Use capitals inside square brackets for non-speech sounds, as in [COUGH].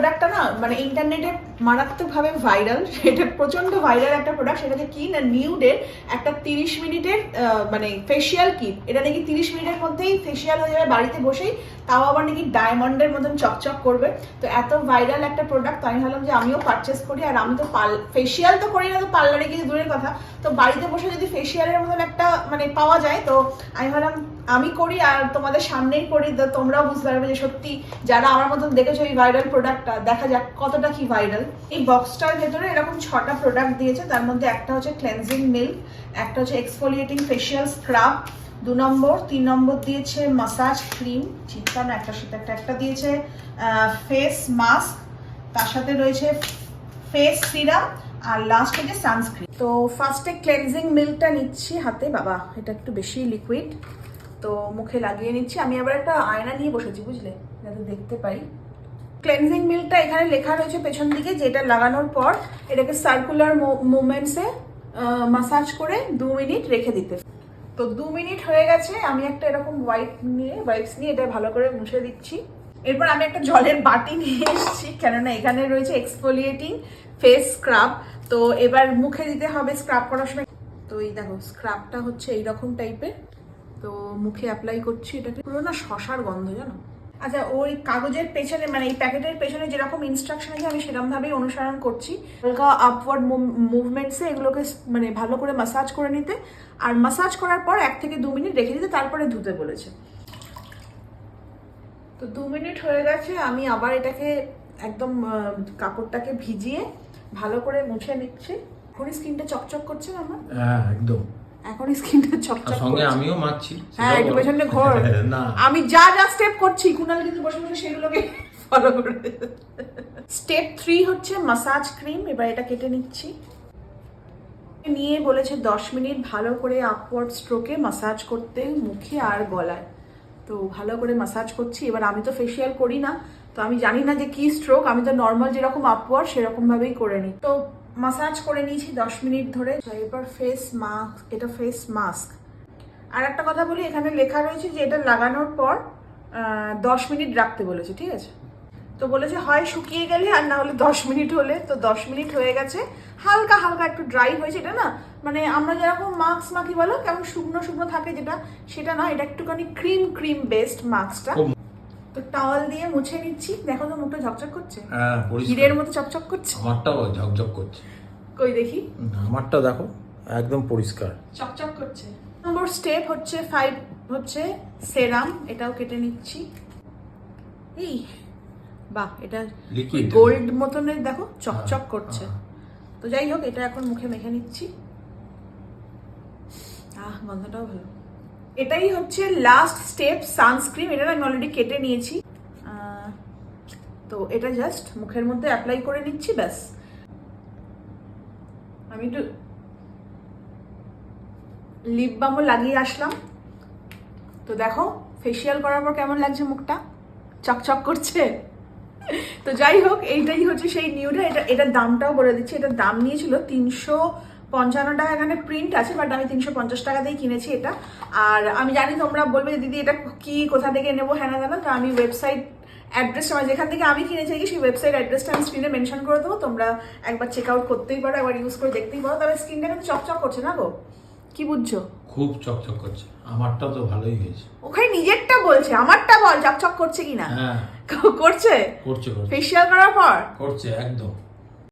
প্রোডাক্টটা না মানে ইন্টারনেটে মারাত্মকভাবে ভাইরাল সেটা প্রচণ্ড ভাইরাল একটা প্রোডাক্ট সেটা হচ্ছে কি না নিউডের একটা তিরিশ মিনিটের মানে ফেসিয়াল কিট এটা নাকি তিরিশ মিনিটের মধ্যেই ফেসিয়াল হয়ে যাবে বাড়িতে বসেই, তাও আবার নাকি ডায়মন্ডের মতন চকচক করবে। তো এত ভাইরাল একটা প্রোডাক্ট আমি ভাবলাম যে আমিও পারচেস করি, আর আমি তো পাল ফেসিয়াল তো করি না, তো পার্লারে গিয়ে দূরের কথা। তো বাড়িতে বসে যদি ফেসিয়ালের মতন একটা মানে পাওয়া যায়, তো আমি ভাবলাম আমি করি আর তোমাদের সামনেই করি। তো তোমরাও বুঝতে পারবে যে সত্যি যারা আমার মতন দেখেছ এই ভাইরাল প্রোডাক্টটা দেখা যাক কতটা কি ভাইরাল এই বক্সটার ভেতরে এরকম ছটা প্রোডাক্ট দিয়েছে। তার মধ্যে একটা হচ্ছে ক্লেনজিং মিল্ক একটা হচ্ছে এক্সফোলিয়েটিং ফেসিয়াল স্ক্রাব দু নম্বর, তিন নম্বর দিয়েছে মাসাজ ক্রিম চিৎকার না একটার সাথে একটা একটা দিয়েছে ফেস মাস্ক তার সাথে রয়েছে ফেস সিরাম আর লাস্ট হচ্ছে সানস্ক্রিন তো ফার্স্টে ক্লেনজিং মিল্কটা নিচ্ছি হাতে। বাবা, এটা একটু বেশি লিকুইড তো মুখে লাগিয়ে নিচ্ছি। আমি আবার একটা আয়না নিয়ে বসেছি, বুঝলে? যাতে দেখতে পাই। ক্লেনজিং মিল্কটা এখানে লেখা রয়েছে পেছন দিকে, যেটা লাগানোর পর এটাকে সার্কুলার মুভমেন্টসে মাসাজ করে দু মিনিট রেখে দিতে। তো দু মিনিট হয়ে গেছে, আমি একটা এরকম হোয়াইট নিয়ে ওয়াইপস নিয়ে এটা ভালো করে মুছে দিচ্ছি। এরপর আমি একটা জলের বাটি নিয়ে এসেছি, কেননা এখানে রয়েছে এক্সফোলিয়েটিং ফেস স্ক্রাব তো এবার মুখে দিতে হবে স্ক্রাব করার সময়। তো এই দেখো স্ক্রাবটা হচ্ছে এইরকম টাইপের তো মুখে অ্যাপ্লাই করছি এটাকে। পুরো না শশার গন্ধ জানো? আচ্ছা ওই কাগজের পেছনে মানে এই প্যাকেটের পেছনে যেরকম ইনস্ট্রাকশন আছে আমি সেরকম ভাবেই অনুসরণ করছি। হালকা আপওয়ার্ড মুভমেন্টসে এগুলোকে মানে ভালো করে মাসাজ করে নিতে। আর মাসাজ করার পর এক থেকে দু মিনিট রেখে দিতে তারপরে ধুতে বলেছে। তো দু মিনিট হয়ে গেছে আমি আবার এটাকে একদম আহ, কাপড়টাকে ভিজিয়ে ভালো করে মুছে নিচ্ছি। এখনই স্কিনটা চকচক করছে না আমার হ্যাঁ একদম। এখনই স্কিনটা চকচক সঙ্গে আমিও মারছি হ্যাঁ একটু পেছনে ঘোর। [LAUGHS] আমি যা যা স্টেপ করছি কুনাল কিন্তু বসে বসে সেগুলোকে ফলো করে। স্টেপ থ্রি হচ্ছে মাসাজ ক্রিম এবার এটা কেটে নিচ্ছি। নিয়ে বলেছে দশ মিনিট ভালো করে আপওয়ার্ড স্ট্রোকে মাসাজ করতে মুখে আর গলায়। তো ভালো করে মাসাজ করছি এবার আমি তো ফেসিয়াল করি না তো আমি জানি না যে কি স্ট্রোক আমি তো নর্মাল যেরকম আপওয়ার্ড সেরকম ভাবেই করে নিই। তো মাসাজ করে নিয়েছি দশ মিনিট ধরে। এরপর ফেস মাস্ক এটা ফেস মাস্ক আর একটা কথা বলি, এখানে লেখা রয়েছে যে এটা লাগানোর পর দশ মিনিট রাখতে বলেছে, ঠিক আছে? তো বলেছে, হয় শুকিয়ে গেলে আর না হলে দশ মিনিট হলে। তো দশ মিনিট হয়ে গেছে। হালকা হালকা একটু ড্রাই হয়েছে, এটা না? মানে আমরা যেরকম মাস্ক মাখি বলো, কেমন শুকনো শুকনো থাকে যেটা, সেটা না, এটা একটুখানি ক্রিম ক্রিম বেসড মাস্কটা তো টাওয়াল দিয়ে মুছে নিচ্ছি। দেখো তো মুখটা ঝকঝক করছে। হ্যাঁ হিরের মতো চকচক করছে। আমারটাও ঝকঝক করছে। কই দেখি? হুম, আমারটা দেখো একদম পরিষ্কার। চকচক করছে। নম্বর স্টেপ হচ্ছে ফাইভ হচ্ছে সেরাম এটাও কেটে নিচ্ছি। এই বাহ এটা. গোল্ড মতনের দেখো চকচক হ্যাঁ, করছে। হ্যাঁ। তো যাই হোক এটা এখন মুখে মেখে নিচ্ছি। আহ গন্ধটাও ভালো। এটাই হচ্ছে লাস্ট স্টেপ সানস্ক্রিন এটা আমি অলরেডি কেটে নিয়েছি। তো এটা জাস্ট মুখের মধ্যে অ্যাপ্লাই করে নিচ্ছি, ব্যাস। আমি একটু লিপ বামও লাগিয়ে আসলাম। তো দেখো ফেসিয়াল করার পর কেমন লাগছে মুখটা? চকচক করছে। তো যাই হোক, এইটাই হচ্ছে সেই নিউটা এটা, এটার দামটাও বলে দিচ্ছি। এটার দাম নিয়েছিল তিনশো পঞ্চান্ন টাকা এখানে প্রিন্ট আছে বাট আমি তিনশো পঞ্চাশ টাকা দিয়ে কিনেছি এটা। আর আমি জানি তোমরা বলবে দিদি এটা কি কোথা থেকে নেব? হ্যানা দানা তো আমি ওয়েবসাইট অ্যাড্রেসটা মানে যেখান থেকে আমি কিনেছি কি সেই ওয়েবসাইট অ্যাড্রেসটা আমি স্ক্রিনে মেনশন করে দেবো। তোমরা একবার চেক আউট করতেই পারো একবার ইউজ করে দেখতেই পারো। তবে স্ক্রিনটা কিন্তু চকচক করছে না গো? কি বুঝছ? খুব চকচক করছে। আমারটা তো ভালোই হয়েছে। ওখানে নিজেরটা বলছে আমারটা বল চকচক করছে কিনা? হ্যাঁ। করছে? করছে করছে। ফেসিয়াল করার পর? করছে একদম।